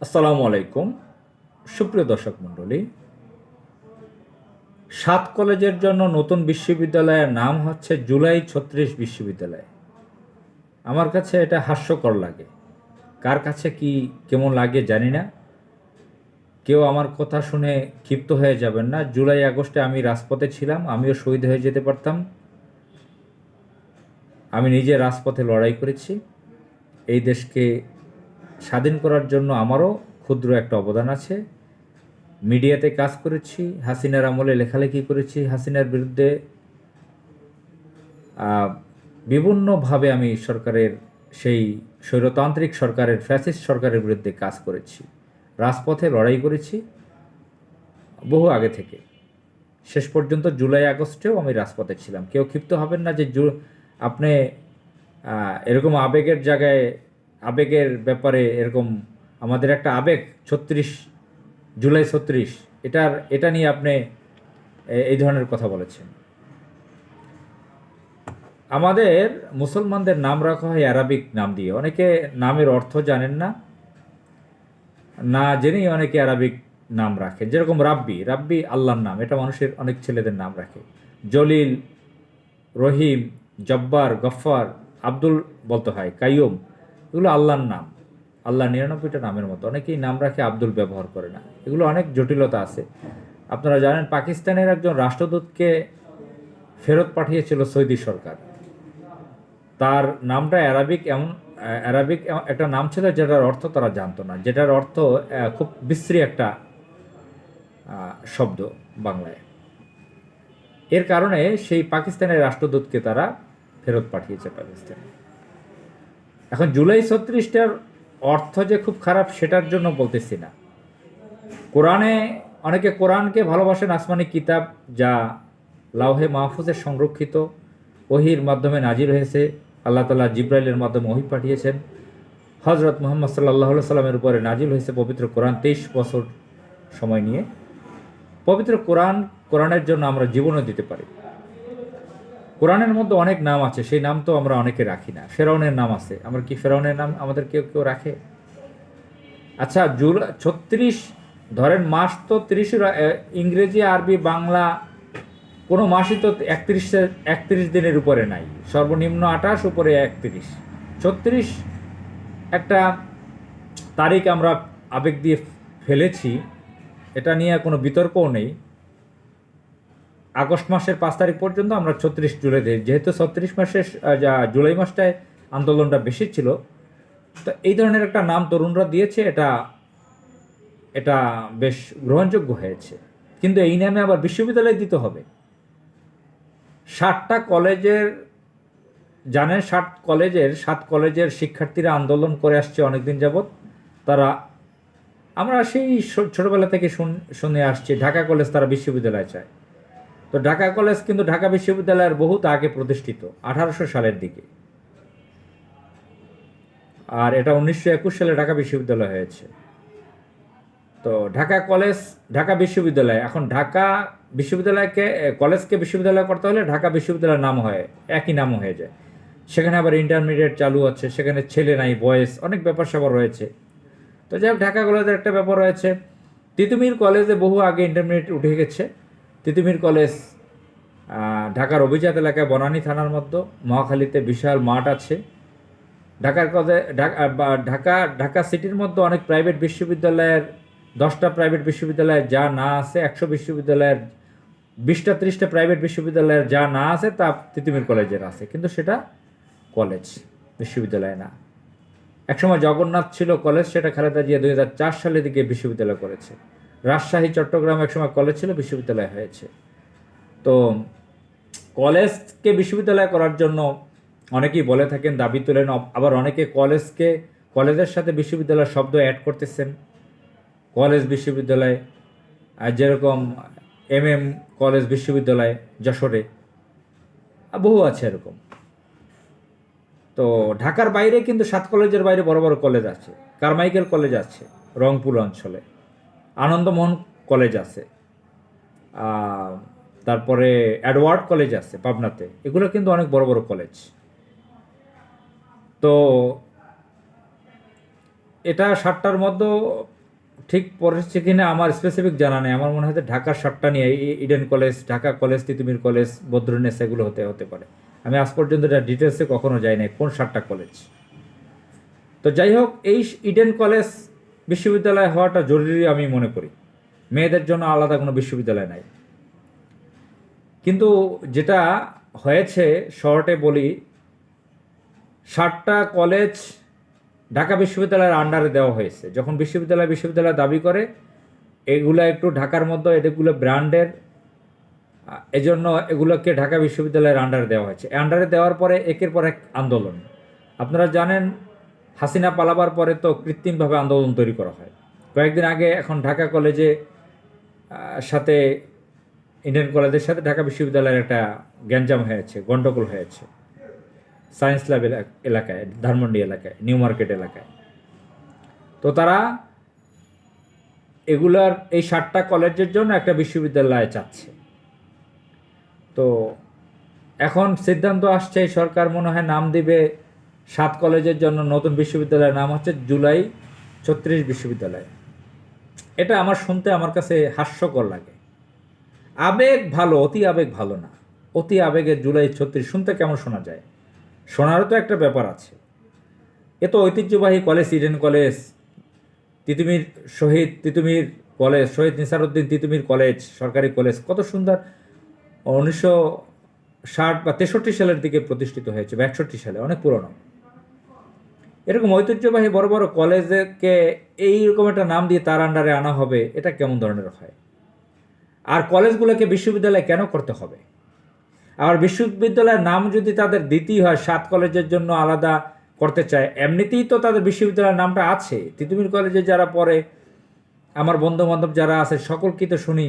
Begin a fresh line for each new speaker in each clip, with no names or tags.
আসসালামু আলাইকুম। সুপ্রিয় দর্শক মণ্ডলী, সাত কলেজের জন্য নতুন বিশ্ববিদ্যালয়ের নাম হচ্ছে জুলাই ছত্রিশ বিশ্ববিদ্যালয়। আমার কাছে এটা হাস্যকর লাগে। কার কাছে কি কেমন লাগে জানি না। কেউ আমার কথা শুনে ক্ষিপ্ত হয়ে যাবেন না। জুলাই, আগস্টে আমি রাজপথে ছিলাম, আমিও শহীদ হয়ে যেতে পারতাম। আমি নিজে রাজপথে লড়াই করেছি। এই দেশকে স্বাধীন করার জন্য আমারও ক্ষুদ্র একটা অবদান আছে। মিডিয়াতে কাজ করেছি, হাসিনার আমলে লেখালেখি করেছি, হাসিনার বিরুদ্ধে বিভিন্নভাবে আমি সরকারের সেই স্বৈরতান্ত্রিক সরকারের, ফ্যাসিস্ট সরকারের বিরুদ্ধে কাজ করেছি। রাজপথে লড়াই করেছি, বহু আগে থেকে। শেষ পর্যন্ত জুলাই আগস্টেও আমি রাজপথে ছিলাম। কেউ ক্ষিপ্ত হবেন না যে আপনি এরকম আবেগের জায়গায় আবেগের ব্যাপারে এরকম, আমাদের একটা আবেগ, ছত্রিশ, জুলাই ছত্রিশ, এটার, এটা নিয়ে আপনি এই ধরনের কথা বলেছেন। আমাদের মুসলমানদের নাম রাখা হয় অ্যারাবিক নাম দিয়ে। অনেকে নামের অর্থ জানেন না না জেনেই অনেকে অ্যারাবিক নাম রাখে। যেরকম রাব্বি রাব্বি আল্লাহর নাম, এটা মানুষের অনেক ছেলেদের নাম রাখে। জলিল, রহিম, জব্বার, গফ্ফার, আব্দুল বলতে হয়, কাইয়ুম। এগুলো আল্লাহর নাম। আল্লাহ নিরানব্বইটা নামের মতো। অনেকেই নাম রাখে আব্দুল ব্যবহার করে না। এগুলো অনেক জটিলতা আছে। আপনারা জানেন, পাকিস্তানের একজন রাষ্ট্রদূতকে ফেরত পাঠিয়েছিল সৌদি সরকার। তার নামটা অ্যারাবিক এমন, অ্যারাবিক একটা নাম ছিল যেটার অর্থ তারা জানতো না। যেটার অর্থ খুব বিশ্রী একটা শব্দ বাংলায়। এর কারণে সেই পাকিস্তানের রাষ্ট্রদূতকে তারা ফেরত পাঠিয়েছে পাকিস্তানে। এখন জুলাই ছত্রিশটার অর্থ যে খুব খারাপ সেটার জন্য বলতেছি না। কোরআনে অনেকে কোরআনকে ভালোবাসেন আসমানি কিতাব যা লাউহে মাহফুজের সংরক্ষিত, ওহির মাধ্যমে নাজির হয়েছে। আল্লাহ তালা জিব্রাইলের মাধ্যমে ওহি পাঠিয়েছেন। হজরত মোহাম্মদ সাল্লাহ সাল্লামের উপরে নাজিল হয়েছে পবিত্র কোরআন তেইশ বছর সময় নিয়ে। পবিত্র কোরআন, কোরআনের জন্য আমরা জীবনও দিতে পারি। কোরআনের মধ্যে অনেক নাম আছে, সেই নাম তো আমরা অনেকে রাখি না। ফেরাউনের নাম আছে। আমরা কি ফেরাউনের নাম আমাদের কেউ কেউ রাখে? আচ্ছা জুলাই ছত্রিশ, ধরেন মাস তো তিরিশ ইংরেজি, আরবি, বাংলা, কোনো মাসই তো একত্রিশ একত্রিশ দিনের উপরে নাই। সর্বনিম্ন আঠাশ, উপরে একত্রিশ। ছত্রিশ একটা তারিখ আমরা আবেগ দিয়ে ফেলেছি, এটা নিয়ে কোনো বিতর্কও নেই। আগস্ট মাসের পাঁচ তারিখ পর্যন্ত আমরা ছত্রিশ জুলাই দিই। যেহেতু ছত্রিশ মাসের যা জুলাই মাসটায় আন্দোলনটা বেশি ছিল, তো এই ধরনের একটা নাম তরুণরা দিয়েছে, এটা এটা বেশ গ্রহণযোগ্য হয়েছে। কিন্তু এই নামে আবার বিশ্ববিদ্যালয় দিতে হবে। ষাটটা কলেজের, জানেন ষাট কলেজের, সাত কলেজের শিক্ষার্থীরা আন্দোলন করে আসছে অনেকদিন যাবৎ। তারা, আমরা সেই ছোটবেলা থেকে শুন- শুনে আসছি, ঢাকা কলেজ তারা বিশ্ববিদ্যালয় চায়। তো ঢাকা কলেজ কিন্তু ঢাকা বিশ্ববিদ্যালয়ের বহুত আগে প্রতিষ্ঠিত, আঠারোশো সালের দিকে। আর এটা উনিশশো একুশ সালে ঢাকা বিশ্ববিদ্যালয় হয়েছে। তো ঢাকা কলেজ, ঢাকা বিশ্ববিদ্যালয়, এখন ঢাকা বিশ্ববিদ্যালয়কে, কলেজকে বিশ্ববিদ্যালয় করতে হলে ঢাকা বিশ্ববিদ্যালয়ের নাম হয়, একই নাম হয়ে যায়। সেখানে আবার ইন্টারমিডিয়েট চালু আছে সেখানে ছেলে নাই, বয়েস, অনেক ব্যাপার স্যাপার রয়েছে। তো যাই হোক, ঢাকা কলেজের একটা ব্যাপার রয়েছে। তিতুমির কলেজে বহু আগে ইন্টারমিডিয়েট উঠে গেছে। তিতুমির কলেজ ঢাকার অভিজাত এলাকায় বনানী থানার মধ্যে, মহাখালীতে বিশাল মাঠ আছে। ঢাকার কলেজে ঢাকা ঢাকা সিটির মধ্যে অনেক প্রাইভেট বিশ্ববিদ্যালয়ের, দশটা প্রাইভেট বিশ্ববিদ্যালয়ের যা না আছে, একশো বিশ্ববিদ্যালয়ের, বিশটা, ত্রিশটা প্রাইভেট বিশ্ববিদ্যালয়ের যা না আছে, তা তিতুমির কলেজের আছে। কিন্তু সেটা কলেজ, বিশ্ববিদ্যালয় না। একসময় জগন্নাথ ছিল কলেজ, সেটা খালেদা জিয়া দুই হাজার চার সালের দিকে বিশ্ববিদ্যালয় করেছে। রাজশাহী, চট্টগ্রাম একসময় কলেজ ছিল, বিশ্ববিদ্যালয় হয়েছে। তো কলেজকে বিশ্ববিদ্যালয় করার জন্য অনেকেই বলে থাকেন, দাবি তোলেন আব- আবার অনেকে কলেজকে কলেজের সাথে বিশ্ববিদ্যালয়ের শব্দ অ্যাড করতেছেন। কলেজ বিশ্ববিদ্যালয়, আর যেরকম এম এম কলেজ বিশ্ববিদ্যালয়, যশোরে বহু আছে এরকম। তো ঢাকার বাইরে কিন্তু সাত কলেজের বাইরে বড় বড় কলেজ আছে। কারমাইকেল কলেজ আছে, রংপুর অঞ্চলে। আনন্দমোহন কলেজ আছে। তারপরে অ্যাডওয়ার্ড কলেজ আছে পাবনাতে। এগুলো কিন্তু অনেক বড় বড় কলেজ। তো এটা সাতটার মধ্যে ঠিক পড়েছে কিনা আমার স্পেসিফিক জানা নেই। আমার মনে হয় ঢাকার সাতটা নিয়ে Eden college, Dhaka college, Titumir college Badrunnesa এগুলো হতে হতে পারে। আমি আজ পর্যন্ত এটা ডিটেলসে কখনো যাই নাই কোন সাতটা কলেজ। তো যাই হোক, এই ইডেন কলেজ বিশ্ববিদ্যালয় হওয়াটা জরুরি আমি মনে করি। মেয়েদের জন্য আলাদা কোনো বিশ্ববিদ্যালয় নাই। কিন্তু যেটা হয়েছে, শর্টে বলি ষাটটা কলেজ ঢাকা বিশ্ববিদ্যালয়ের আন্ডারে দেওয়া হয়েছে। যখন বিশ্ববিদ্যালয় বিশ্ববিদ্যালয় দাবি করে, এগুলো একটু ঢাকার মধ্যে এগুলো ব্র্যান্ডের এই জন্য এগুলোকে ঢাকা বিশ্ববিদ্যালয়ের আন্ডারে দেওয়া হয়েছে। আন্ডারে দেওয়ার পরে একের পর এক আন্দোলন। আপনারা জানেন হাসিনা পালাবার পরে তো কৃত্রিমভাবে আন্দোলন তৈরি করা হয়। কয়েকদিন আগে এখন ঢাকা কলেজে সাথে ইন্ডিয়ান কলেজের সাথে ঢাকা বিশ্ববিদ্যালয়ের একটা গ্যাঞ্জাম হয়েছে, গন্ডগোল হয়েছে। সায়েন্স ল্যাব এলা- এলাকায়, ধানমন্ডি এলাকায়, নিউ মার্কেট এলাকায়। তো তারা এগুলার, এই সাতটা কলেজের জন্য একটা বিশ্ববিদ্যালয় চাচ্ছে। তো এখন সিদ্ধান্ত আসছে সরকার মনে হয় নাম দিবে সাত কলেজের জন্য নতুন বিশ্ববিদ্যালয়ের নাম হচ্ছে জুলাই ছত্রিশ বিশ্ববিদ্যালয়। এটা আমার শুনতে আমার কাছে হাস্যকর লাগে। আবেগ ভালো, অতি আবেগ ভালো না। অতি আবেগে জুলাই ছত্রিশ, শুনতে কেমন শোনা যায়? শোনারও তো একটা ব্যাপার আছে। এ তো ঐতিহ্যবাহী college, Eden college, Titumir Shahid, Titumir college, Shahid Nisaruddin Titumir college, সরকারি কলেজ, কত সুন্দর। উনিশশো ষাট বা তেষট্টি সালের দিকে প্রতিষ্ঠিত হয়েছে, বা একষট্টি সালে, অনেক পুরনো। এরকম ঐতিহ্যবাহী বড় বড় কলেজকে এইরকম একটা নাম দিয়ে তার আন্ডারে আনা হবে, এটা কেমন ধরনের হয়? আর কলেজগুলোকে বিশ্ববিদ্যালয় কেন করতে হবে? আর বিশ্ববিদ্যালয়ের নাম যদি তাদের দিতেই হয়, সাত কলেজের জন্য আলাদা করতে চায়, এমনিতেই তো তাদের বিশ্ববিদ্যালয়ের নামটা আছে। তিতুমির কলেজে যারা পড়ে, আমার বন্ধু বান্ধব যারা আছে সকলকেই তো শুনি,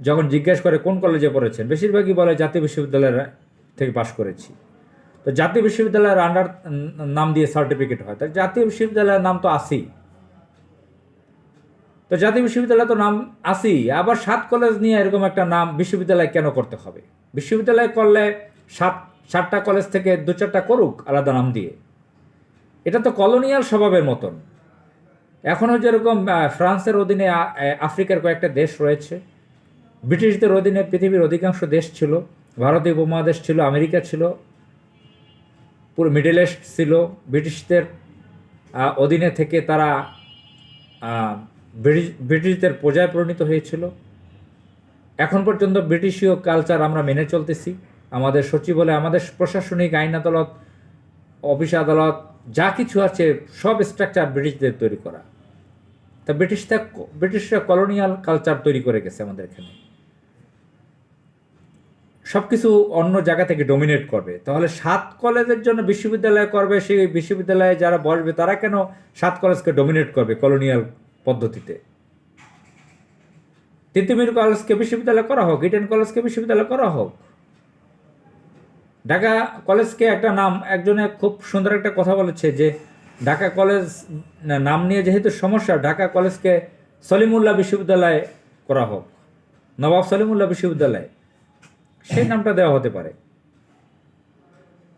যখন জিজ্ঞেস করে কোন কলেজে পড়েছেন, বেশিরভাগই বলে জাতীয় বিশ্ববিদ্যালয়ের থেকে পাশ করেছি। তো জাতীয় বিশ্ববিদ্যালয়ের আন্ডার নাম দিয়ে সার্টিফিকেট হয়। তাই জাতীয় বিশ্ববিদ্যালয়ের নাম তো আসি তো জাতীয় বিশ্ববিদ্যালয় তো নাম আসি আবার সাত কলেজ নিয়ে এরকম একটা নাম বিশ্ববিদ্যালয় কেন করতে হবে? বিশ্ববিদ্যালয় করলে সাত, সাতটা কলেজ থেকে দু চারটা করুক আলাদা নাম দিয়ে। এটা তো কলোনিয়াল স্বভাবের মতন। এখনও যেরকম ফ্রান্সের অধীনে আফ্রিকার কয়েকটা দেশ রয়েছে। ব্রিটিশদের অধীনে পৃথিবীর অধিকাংশ দেশ ছিল। ভারতীয় উপমহাদেশ ছিল, আমেরিকা ছিল। পুরো মিডল ইস্ট ছিল ব্রিটিশদের অধীনে থেকে তারা ব্রিটিশদের প্রজায় পরিণত হয়েছিল। এখন পর্যন্ত ব্রিটিশীয় কালচার আমরা মেনে চলতেছি। আমাদের সচিব সচিবালয়, আমাদের প্রশাসনিক আইন আদালত, অফিস আদালত, যা কিছু আছে, সব স্ট্রাকচার ব্রিটিশদের তৈরি করা। তা ব্রিটিশরা ব্রিটিশরা কলোনিয়াল কালচার তৈরি করে গেছে আমাদের এখানে। সব কিছু অন্য জায়গা থেকে ডমিনেট করবে। তাহলে সাত কলেজের জন্য বিশ্ববিদ্যালয় করবে, সেই বিশ্ববিদ্যালয়ে যারা বসবে, তারা কেন সাত কলেজকে ডমিনেট করবে কলোনিয়াল পদ্ধতিতে? তিতুমির কলেজকে বিশ্ববিদ্যালয় করা হোক ইডেন কলেজকে বিশ্ববিদ্যালয় করা হোক। ঢাকা কলেজকে একটা নাম, একজনে খুব সুন্দর একটা কথা বলেছে যে, ঢাকা কলেজ নাম নিয়ে যেহেতু সমস্যা, ঢাকা কলেজকে সলিমুল্লাহ বিশ্ববিদ্যালয় করা হোক। নবাব সলিমুল্লাহ বিশ্ববিদ্যালয়। সেই নামটা দেওয়া হতে পারে।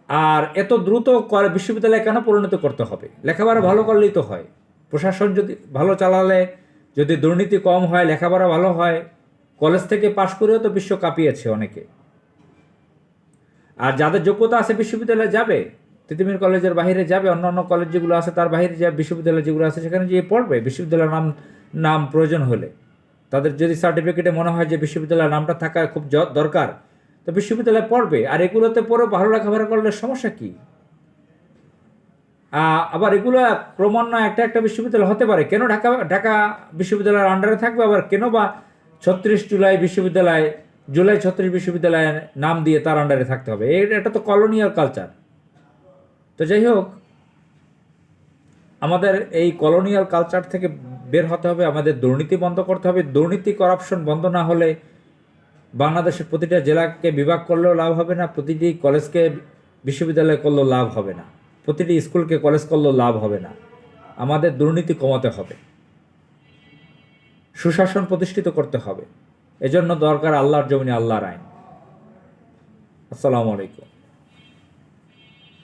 আর এত দ্রুত বিশ্ববিদ্যালয় কেন পরিণত করতে হবে? লেখাপড়া ভালো করলেই তো হয়। প্রশাসন যদি ভালো চালালে, যদি দুর্নীতি কম হয়, লেখাপড়া ভালো হয়, কলেজ থেকে পাশ করেও তো বিশ্ব কাঁপিয়েছে অনেকে। আর যাদের যোগ্যতা আছে বিশ্ববিদ্যালয়ে যাবে, তিতুমির কলেজের বাইরে যাবে, অন্য অন্য কলেজ যেগুলো আছে তার বাইরে যাবে, বিশ্ববিদ্যালয় যেগুলো আছে সেখানে গিয়ে পড়বে। বিশ্ববিদ্যালয়ের নাম নাম প্রয়োজন হলে। তাদের যদি সার্টিফিকেটে মনে হয় যে বিশ্ববিদ্যালয়ের নামটা থাকা খুব দরকার তো বিশ্ববিদ্যালয়ে পড়বে, আর এগুলোতে পড়ে ভালো লেখাপড়া করলে সমস্যা কি? আবার এগুলো ক্রমান্বয়ে একটা একটা বিশ্ববিদ্যালয় হতে পারে। কেন ঢাকা ঢাকা বিশ্ববিদ্যালয়ের আন্ডারে থাকবে? আবার কেন বা ছত্রিশ জুলাই বিশ্ববিদ্যালয়, জুলাই ছত্রিশ বিশ্ববিদ্যালয়ের নাম দিয়ে তার আন্ডারে থাকতে হবে? এটা তো কলোনিয়াল কালচার তো যাই হোক, আমাদের এই কলোনিয়াল কালচার থেকে বের হতে হবে, আমাদের দুর্নীতি বন্ধ করতে হবে। দুর্নীতি করাপশন বন্ধ না হলে বাংলাদেশের প্রতিটা জেলাকে বিভাগ করলেও লাভ হবে না, প্রতিটি কলেজকে বিশ্ববিদ্যালয় করলেও লাভ হবে না, প্রতিটি স্কুলকে কলেজ করলেও লাভ হবে না। আমাদের দুর্নীতি কমাতে হবে, সুশাসন প্রতিষ্ঠিত করতে হবে, এজন্য দরকার আল্লাহর জমিনে আল্লাহর আইন। আসসালামু আলাইকুম।